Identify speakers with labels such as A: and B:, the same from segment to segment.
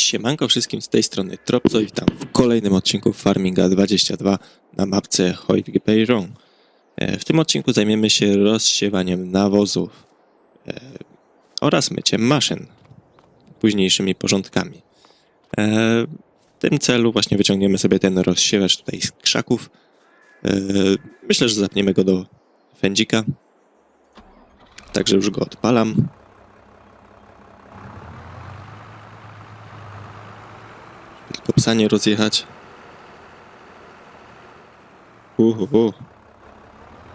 A: Siemanko wszystkim z tej strony Tropco i witam w kolejnym odcinku Farminga 22 na mapce Hoyt-Peyron. W tym odcinku zajmiemy się rozsiewaniem nawozów e, oraz myciem maszyn, późniejszymi porządkami. E, W tym celu właśnie wyciągniemy sobie ten rozsiewacz tutaj z krzaków. E, Myślę, że zapniemy go do fędzika. Także już go odpalam. Tylko psa nie rozjechać. Uhu.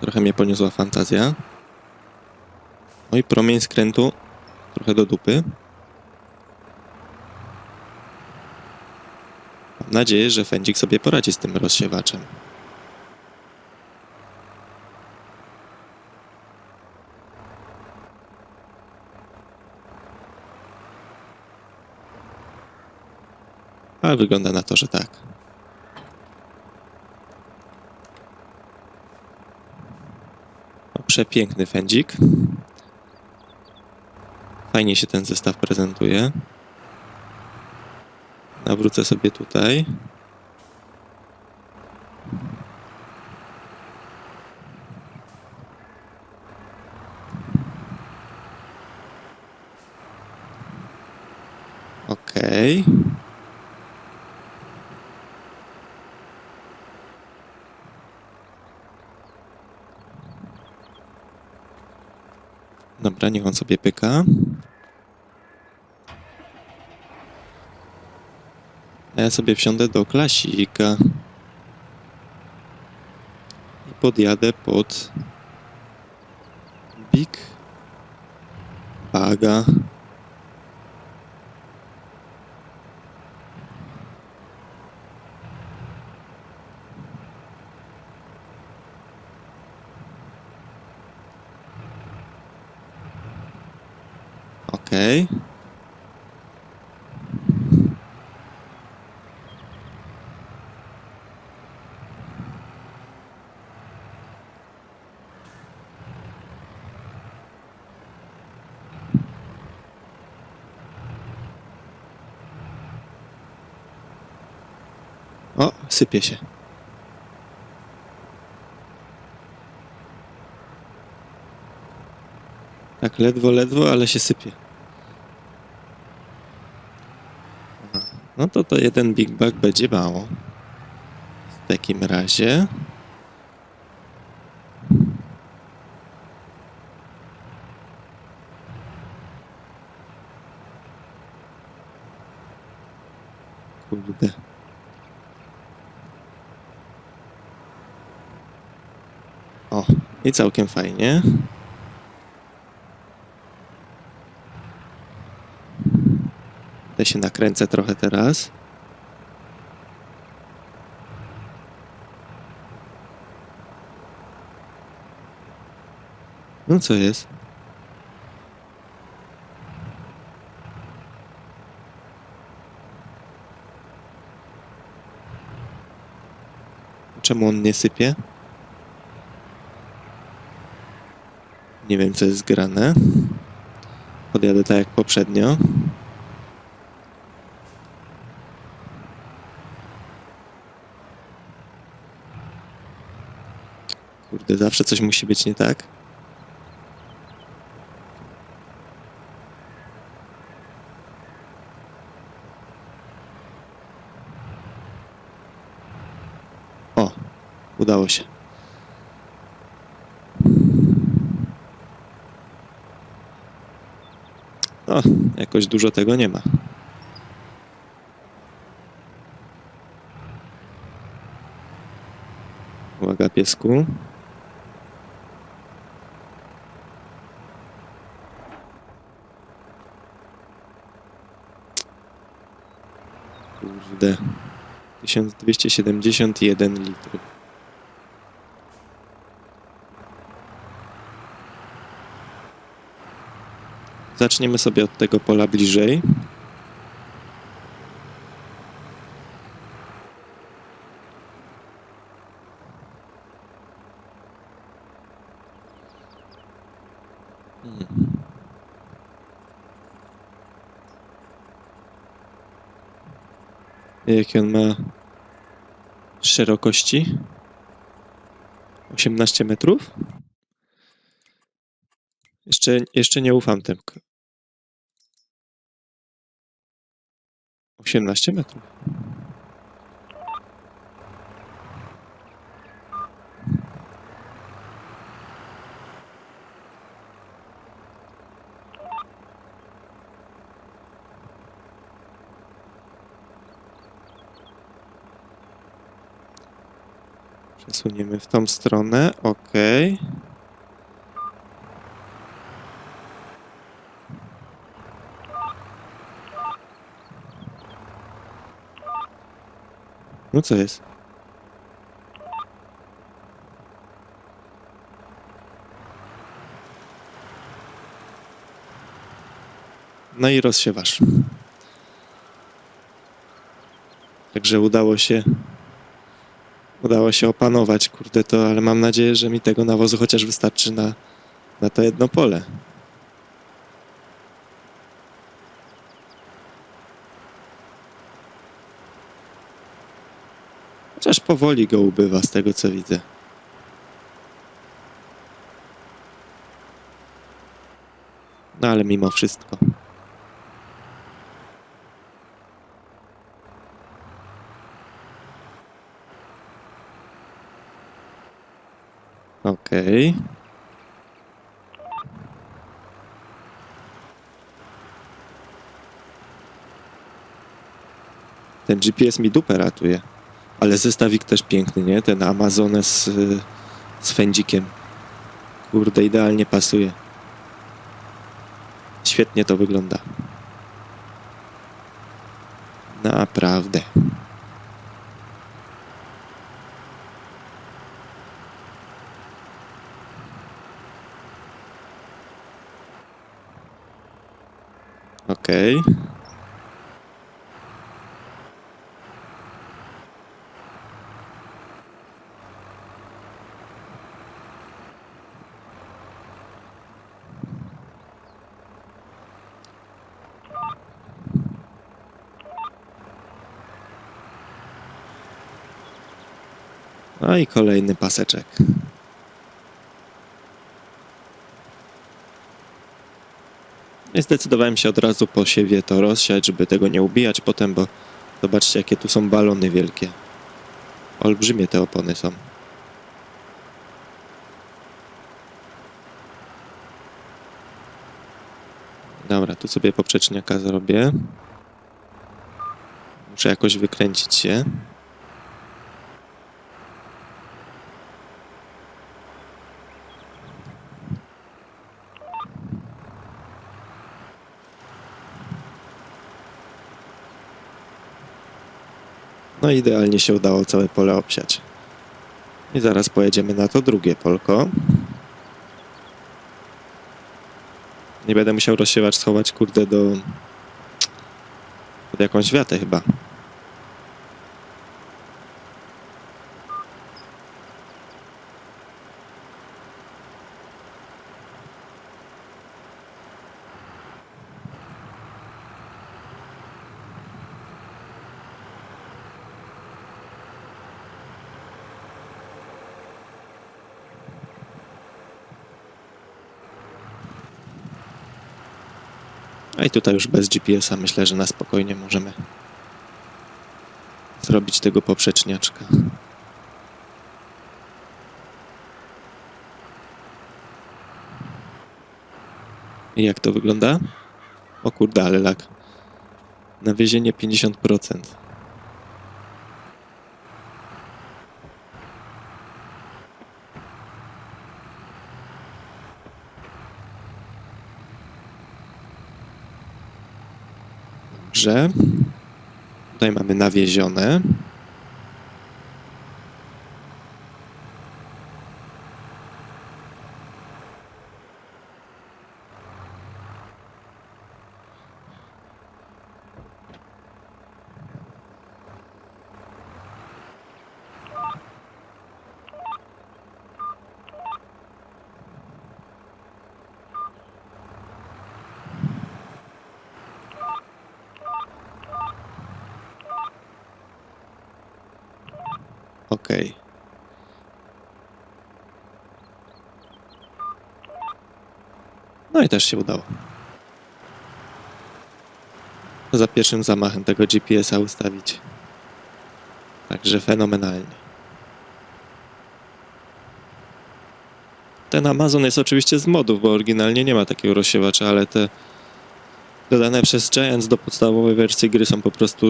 A: Trochę mnie poniosła fantazja. No i promień skrętu trochę do dupy. Mam nadzieję, że Fędzik sobie poradzi z tym rozsiewaczem. A wygląda na to, że tak. O, przepiękny fędzik. Fajnie się ten zestaw prezentuje. Nawrócę sobie tutaj. Okej. Dobra, niech on sobie pyka. A ja sobie wsiądę do klasika. I podjadę pod Big Baga. Okej. O, sypie się. Tak, ledwo, ledwo, ale się sypie. No to to jeden Big Bag będzie mało. W takim razie. Kurde. O, i całkiem fajnie. Ja się nakręcę trochę teraz. No co jest? Czemu on nie sypie? Nie wiem, co jest grane. Podjadę tak jak poprzednio. Kurde, zawsze coś musi być nie tak. O, udało się. O, jakoś dużo tego nie ma. Uwaga, piesku. Kurde. 1271 litrów. Zaczniemy sobie od tego pola bliżej. Jakie on ma szerokości? 18 metrów? Jeszcze, jeszcze nie ufam tym. 18 metrów. Przesuniemy w tą stronę. Ok. No co jest? No i rozsiewasz. Także udało się udało się opanować, kurde to, ale mam nadzieję, że mi tego nawozu chociaż wystarczy na, na to jedno pole. Chociaż powoli go ubywa z tego co widzę. No ale mimo wszystko. Okej. Ten GPS mi dupę ratuje. Ale zestawik też piękny, nie? Ten Amazone z, y, z fędzikiem. Kurde, idealnie pasuje. Świetnie to wygląda. Naprawdę. Okej. No i kolejny paseczek. Zdecydowałem się od razu po siewie to rozsiać, żeby tego nie ubijać potem, bo zobaczcie jakie tu są balony wielkie. Olbrzymie te opony są. Dobra, tu sobie poprzeczniaka zrobię. Muszę jakoś wykręcić się. No idealnie się udało całe pole obsiać. I zaraz pojedziemy na to drugie polko. Nie będę musiał rozsiewacz schować, kurde, do... pod jakąś wiatę chyba. A i tutaj już bez GPS-a myślę, że na spokojnie możemy zrobić tego poprzeczniaczka. I jak to wygląda? O kurde, ale lag. Nawiezienie 50%. Dobrze. Tutaj mamy nawiezione. Okej. No i też się udało. Za pierwszym zamachem tego GPS-a ustawić. Także fenomenalnie. Ten Amazon jest oczywiście z modów, bo oryginalnie nie ma takiego rozsiewacza, ale te dodane przez Giants do podstawowej wersji gry są po prostu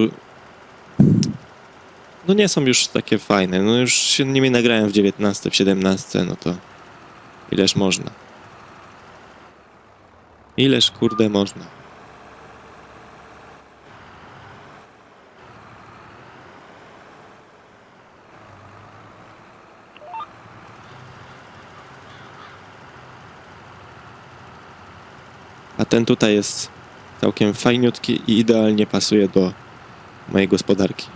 A: no nie są już takie fajne. No już się nimi nagrałem w 19, w 17, no to ileż można. Ileż kurde można. A ten tutaj jest całkiem fajniutki i idealnie pasuje do mojej gospodarki.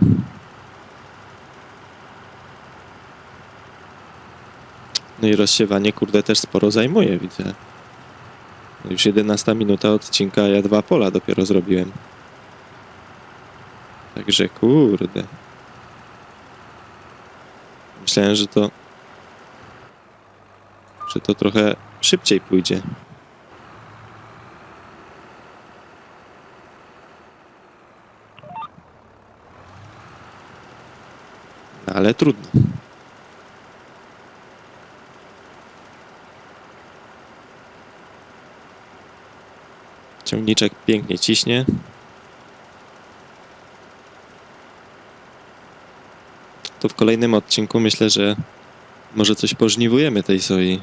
A: No i rozsiewanie, kurde, też sporo zajmuje, widzę. Już 11 minuta odcinka, a ja dwa pola dopiero zrobiłem. Także kurde. Myślałem, że to... że to trochę szybciej pójdzie. No, ale trudno. Ciągniczek pięknie ciśnie. To w kolejnym odcinku myślę, że może coś pożniwujemy tej soi.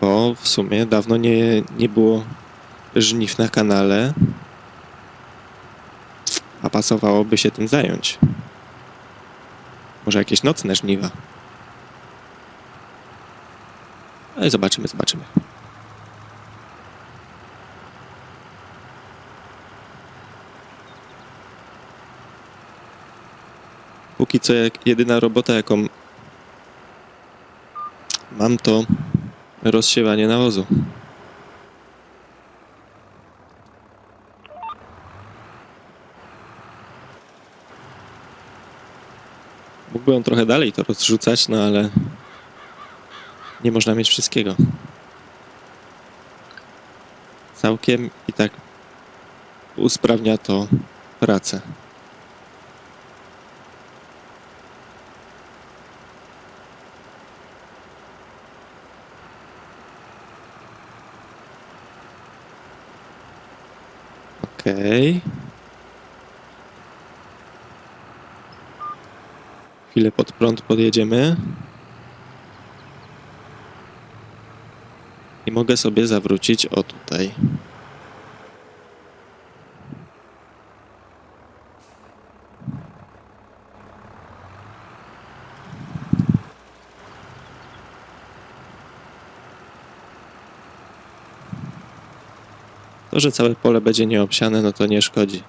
A: Bo w sumie dawno nie, nie było żniw na kanale, a pasowałoby się tym zająć. Może jakieś nocne żniwa. Ale zobaczymy, zobaczymy. Póki co jak jedyna robota, jaką mam, to rozsiewanie nawozu. Mógłbym trochę dalej to rozrzucać, no ale nie można mieć wszystkiego. Całkiem i tak usprawnia to pracę. Okej. Chwilę pod prąd podjedziemy. I mogę sobie zawrócić o tutaj. To, że całe pole będzie nieobsiane, no to nie szkodzi.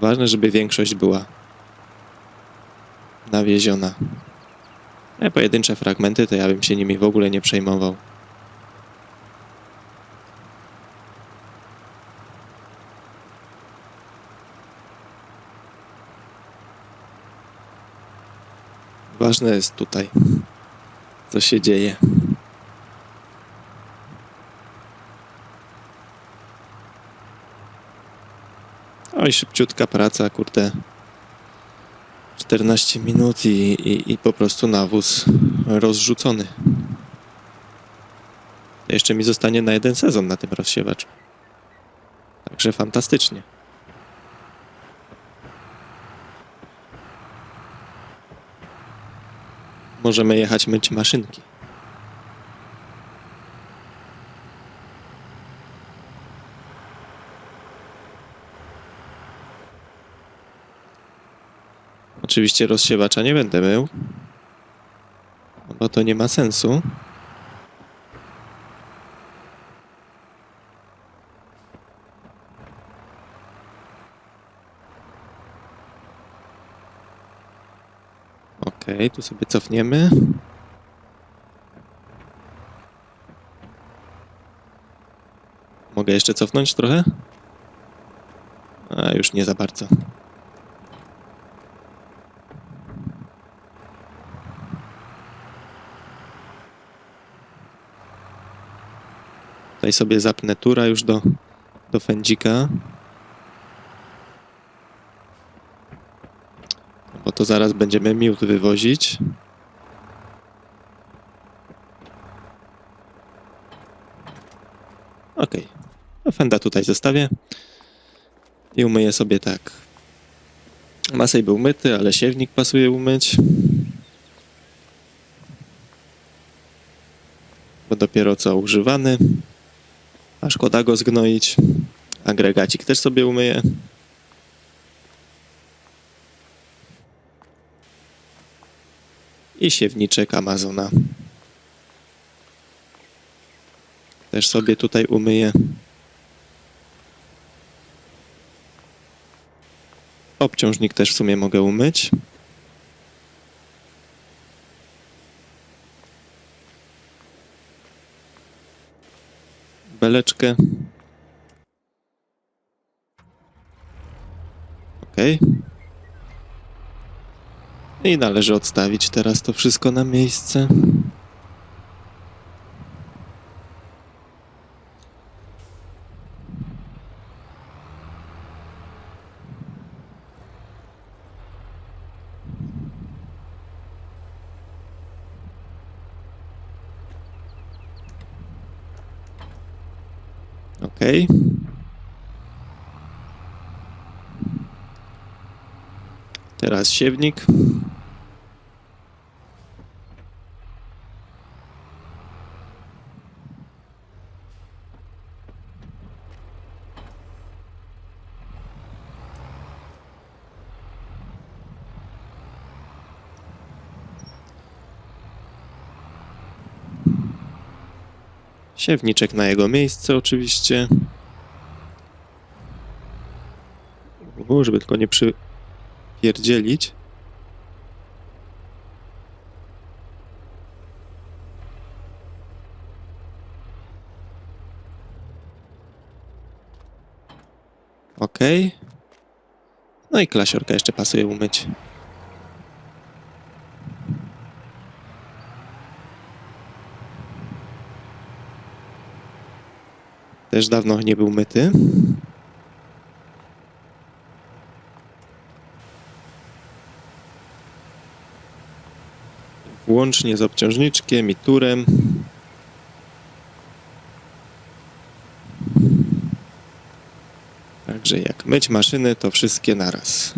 A: Ważne, żeby większość była nawieziona. A pojedyncze fragmenty, to ja bym się nimi w ogóle nie przejmował. Ważne jest tutaj, co się dzieje. Oj, szybciutka praca, kurde. 14 minut i, i, i po prostu nawóz rozrzucony. Jeszcze mi zostanie na jeden sezon na tym rozsiewaczu. Także fantastycznie. Możemy jechać myć maszynki. Oczywiście rozsiewacza nie będę mył, bo to nie ma sensu. Okej, okay, tu sobie cofniemy. Mogę jeszcze cofnąć trochę? A, już nie za bardzo. Tutaj sobie zapnę tura już do, do fędzika. Bo to zaraz będziemy miód wywozić. Okej. Okay. Fenda tutaj zostawię. I umyję sobie tak. Masej był myty, ale siewnik pasuje umyć. Bo dopiero co używany. A szkoda go zgnoić. Agregacik też sobie umyję. I siewniczek Amazona. Też sobie tutaj umyję. Obciążnik też w sumie mogę umyć. Beleczkę. Ok. I należy odstawić teraz to wszystko na miejsce. Okej. Teraz siewnik. Siewniczek na jego miejsce oczywiście. Żeby tylko nie przypierdzielić. Okej. No i klasiorka jeszcze pasuje umyć. Też dawno nie był myty. Włącznie z obciążniczkiem i turem. Także jak myć maszyny, to wszystkie naraz.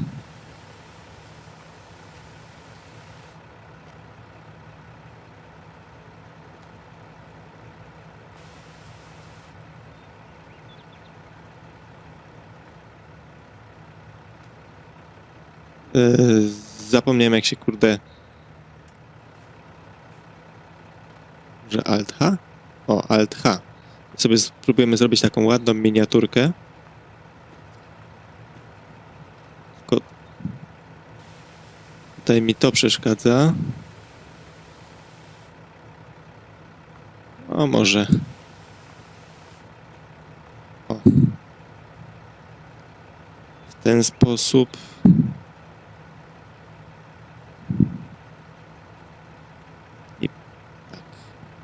A: Yy, zapomniałem jak się kurde. Sobie spróbujemy zrobić taką ładną miniaturkę. Tylko tutaj mi to przeszkadza. O, może. O. W ten sposób.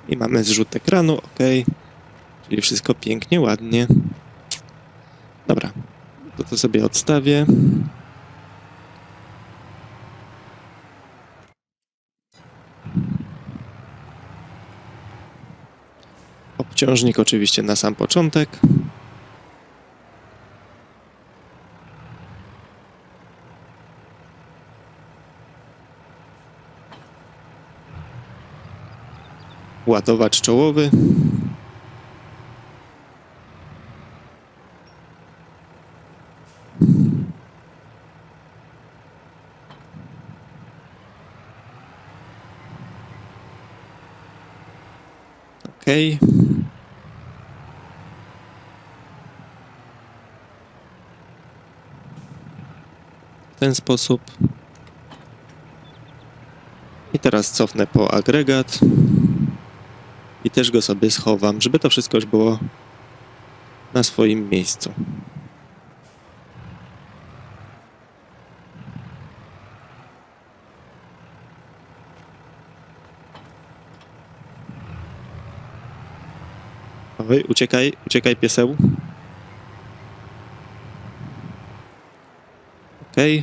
A: I mamy zrzut ekranu, ok. Czyli wszystko pięknie, ładnie. Dobra, to to sobie odstawię. Obciążnik oczywiście na sam początek. Ładowacz czołowy. Okej. W ten sposób. teraz cofnę po agregat i też go sobie schowam, żeby to wszystko już było na swoim miejscu. Oj, uciekaj, uciekaj pieseł. Okej.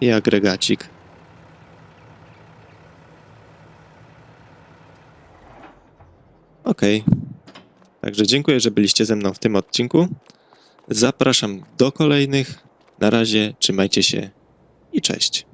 A: I agregacik. Okej. Także dziękuję, że byliście ze mną w tym odcinku. Zapraszam do kolejnych. Na razie trzymajcie się i cześć.